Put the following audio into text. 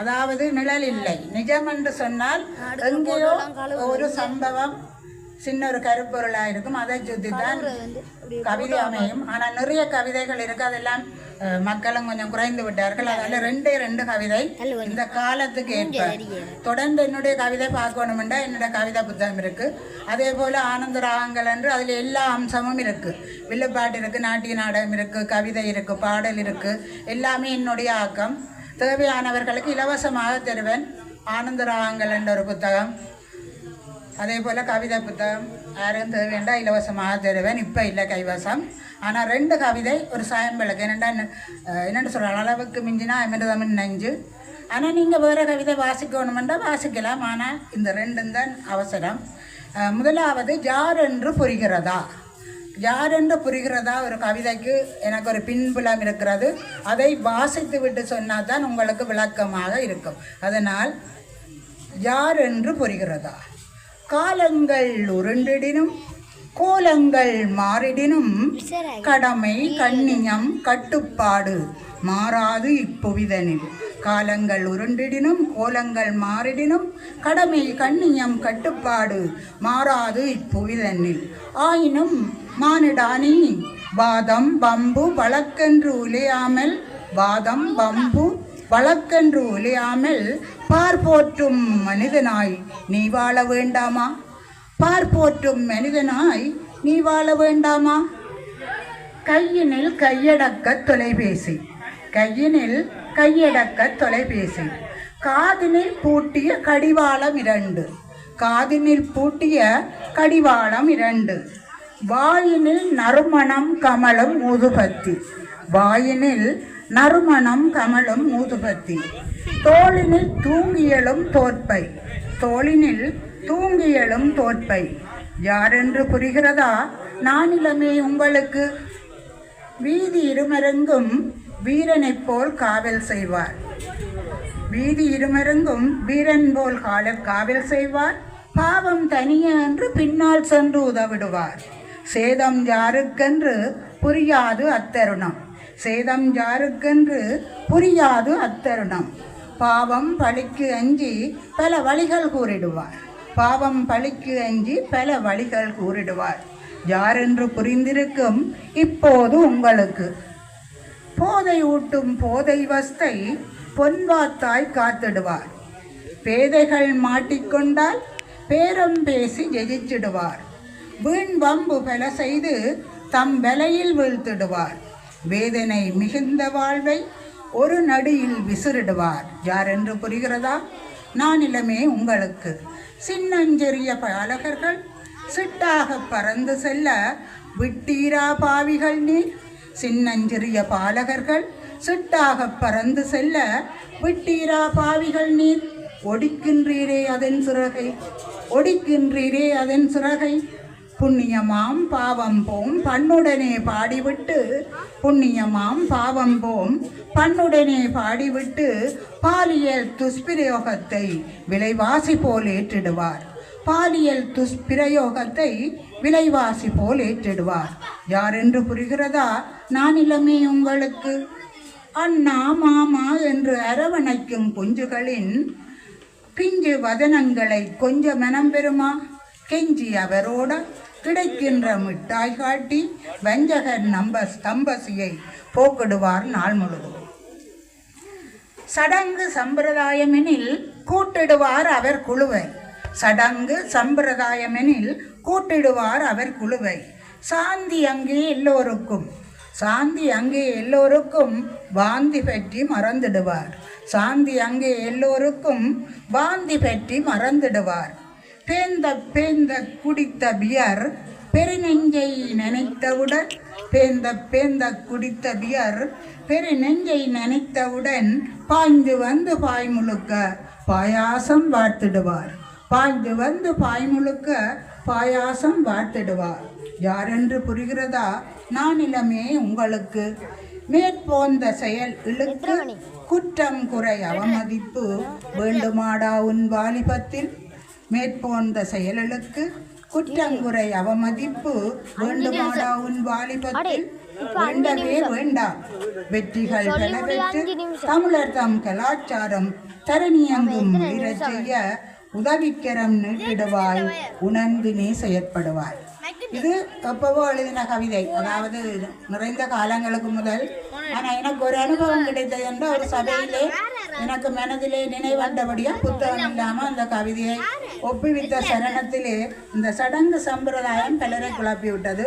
அதாவது நிழல் இல்லை. நிஜம் என்று சொன்னால் எங்கேயோ ஒரு சம்பவம் சின்ன ஒரு கருப்பொருளாக இருக்கும். அதை சுற்றி தான் கவிதை அமையும். ஆனால் நிறைய கவிதைகள் இருக்கு. அதெல்லாம் மக்களும் கொஞ்சம் குறைந்து விட்டார்கள். அதில் ரெண்டே ரெண்டு கவிதை இந்த காலத்துக்கு ஏற்ப. தொடர்ந்து என்னுடைய கவிதை பார்க்கணுமெண்டா என்னோட கவிதை புத்தகம் இருக்கு. அதே போல ஆனந்த ராகங்கள் என்று அதில் எல்லா அம்சமும் இருக்கு. வில்லுப்பாட்டு இருக்கு நாட்டிய நாடகம் இருக்கு கவிதை இருக்கு பாடல் இருக்கு. எல்லாமே என்னுடைய ஆக்கம். தேவையானவர்களுக்கு இலவசமாக தருவேன். ஆனந்த ராகங்கள் என்ற ஒரு புத்தகம். அதே போல் கவிதை புத்தகம். யாரும் தேவைண்டா இலவசமாக தருவேன். இப்போ இல்லை கைவசம். ஆனால் ரெண்டு கவிதை ஒரு சாயம்பளுக்கு என்னென்னா என்னென்னு சொல்கிறாங்க அளவுக்கு மிஞ்சினா அமிர்தமின் நெஞ்சு. ஆனால் நீங்கள் வேறு கவிதை வாசிக்கணுமெண்டா வாசிக்கலாம். ஆனால் இந்த ரெண்டும் தான் அவசரம். முதலாவது ஜார் என்று புரிகிறதா? யார் என்று புரிகிறதா ஒரு கவிதைக்கு எனக்கு ஒரு பின்புலம் இருக்கிறது. அதை வாசித்து விட்டு சொன்னால் தான் உங்களுக்கு விளக்கமாக இருக்கும். அதனால் யார் என்று புரிகிறதா? காலங்கள் உருண்டிடினும் கோலங்கள் மாறிடினும் கடமை கண்ணியம் கட்டுப்பாடு மாறாது இப்புவிதனில். காலங்கள் உருண்டிடினும் கோலங்கள் மாறிடினும் கடமை கண்ணியம் கட்டுப்பாடு மாறாது இப்புவிதனில். ஆயினும் மானிடானி வாதம் பம்பு வழக்கென்று உலையாமல் வாதம் பம்பு வழக்கென்று உலையாமல் பார்ப்போற்றும் மனிதனாய் நீ வாழ வேண்டாமா? பார்ப்போற்றும் மனிதனாய் நீ வாழ வேண்டாமா? கையினில் கையடக்க தொலைபேசி. கையினில் கையடக்க தொலைபேசி. காதினில் பூட்டிய கடிவாளம் இரண்டு. காதினில் பூட்டிய கடிவாளம் இரண்டு. வாயினில் நறுமணம் கமலம் ஊதுபத்தி. வாயினில் நறுமணம் கமலும் ஊதுபத்தி. தோளினில் தூங்கியலும் தோற்பை. தோளினில் தூங்கியலும் தோற்பை. யாரென்று புரிகிறதா? நானிலமே உங்களுக்கு. வீதி இருமருங்கும் வீரனைப் போல் காவல் செய்வார். வீதி இருமருங்கும் வீரன் போல் கால காவல் செய்வார். பாவம் தனிய என்று பின்னால் சென்று உதவிடுவார். சேதம் யாருக்கென்று புரியாது அத்தருணம். சேதம் யாருக்கென்று புரியாது அத்தருணம். பாவம் பழிக்கு அஞ்சி பல வழிகள் கூறிடுவார். பாவம் பழிக்கு அஞ்சி பல வழிகள் கூறிடுவார். யாரென்று புரிந்திருக்கும் இப்போது உங்களுக்கு. போதை ஊட்டும் போதை வஸ்தை பொன்வாத்தாய் காத்திடுவார். பேதைகள் மாட்டிக்கொண்டால் பேரம் பேசி ஜெயிச்சிடுவார். வீண் வம்பு பல செய்து தம் விலையில் வீழ்த்திடுவார். வேதனை மிகுந்த வாழ்வை ஒரு நடியில் விசிறிடுவார். யார் என்று புரிகிறதா நானிலமே உங்களுக்கு. சின்னஞ்செறிய பாலகர்கள் சிட்டாக பறந்து செல்ல விட்டீரா பாவிகள் நீர்? சின்னஞ்சிறிய பாலகர்கள் சிட்டாக பறந்து செல்ல விட்டீரா பாவிகள் நீர். ஒடிக்கின்றீரே அதன் சிறகை. ஒடிக்கின்றீரே அதன் சிறகை. புண்ணியமாம் பாவம் போம் பண்ணுடனே பாடிவிட்டு. புண்ணியமாம் பாவம் போம் பண்ணுடனே பாடிவிட்டு. பாலியல் துஷ்பிரயோகத்தை விலைவாசி போல் ஏற்றிடுவார். பாலியல் துஷ்பிரயோகத்தை விலைவாசி போல் ஏற்றிடுவார். யார் என்று புரிகிறதா நானிலமே உங்களுக்கு. அண்ணா மாமா என்று அரவணைக்கும் குஞ்சுகளின் பிஞ்சு வதனங்களை கொஞ்ச மனம் பெறுமா? கெஞ்சி அவரோட கிடைக்கின்ற மிட்டாய் காட்டி வஞ்சகர் நம்ப ஸ்தம்பசியை போக்கிடுவார் நாள் முழுவதும். சடங்கு சம்பிரதாயமெனில் கூட்டிடுவார் அவர் குழுவை. சடங்கு சம்பிரதாயமெனில் கூட்டிடுவார் அவர் குழுவை. சாந்தி அங்கே எல்லோருக்கும் சாந்தி அங்கே எல்லோருக்கும் வாந்தி பற்றி மறந்துடுவார். சாந்தி அங்கே எல்லோருக்கும் வாந்தி பற்றி மறந்துடுவார். பேந்த பேந்த குடித்த பியர் பெருநெஞ்சை நினைத்தவுடன் பேந்த பேந்த குடித்த பியர் பெருநெஞ்சை நினைத்தவுடன் பாய்ந்து வந்து பாய் முழுக்க பாயாசம் வார்த்திடுவார் பாய்ந்து வந்து பாய் முழுக்க பாயாசம் வார்த்திடுவார். யாரென்று புரிகிறதா? நானிலமே உங்களுக்கு. மேற்போந்த செயல் இழுக்கு குற்றம் குறை அவமதிப்பு வேண்டுமாடா உன் வாலிபத்தில்? மேற்போந்த செயல்களுக்கு குற்றங்குறை அவமதிப்பு வேண்டுமாடா உன் வாலிபத்தில்? வேண்டவே வேண்டாம் வெற்றிகள் பல பெற்று தமிழர் தம் கலாச்சாரம் தரணியங்கும் செய்ய உதவிக்கரம் நீட்டிடுவாய் உணர்ந்து நீ செயற்படுவாய் இது எப்பவோ எழுதின கவிதை. அதாவது நிறைந்த காலங்களுக்கு முதல். ஆனா எனக்கு ஒரு அனுபவம் கிடைத்தது என்ற ஒரு சபையிலே எனக்கு மனதிலே நினைவந்தபடியா புத்தகம் இல்லாம அந்த கவிதையை ஒப்புவித்த சரணத்திலே இந்த சடங்கு சம்பிரதாயம் பலரை குழப்பி விட்டது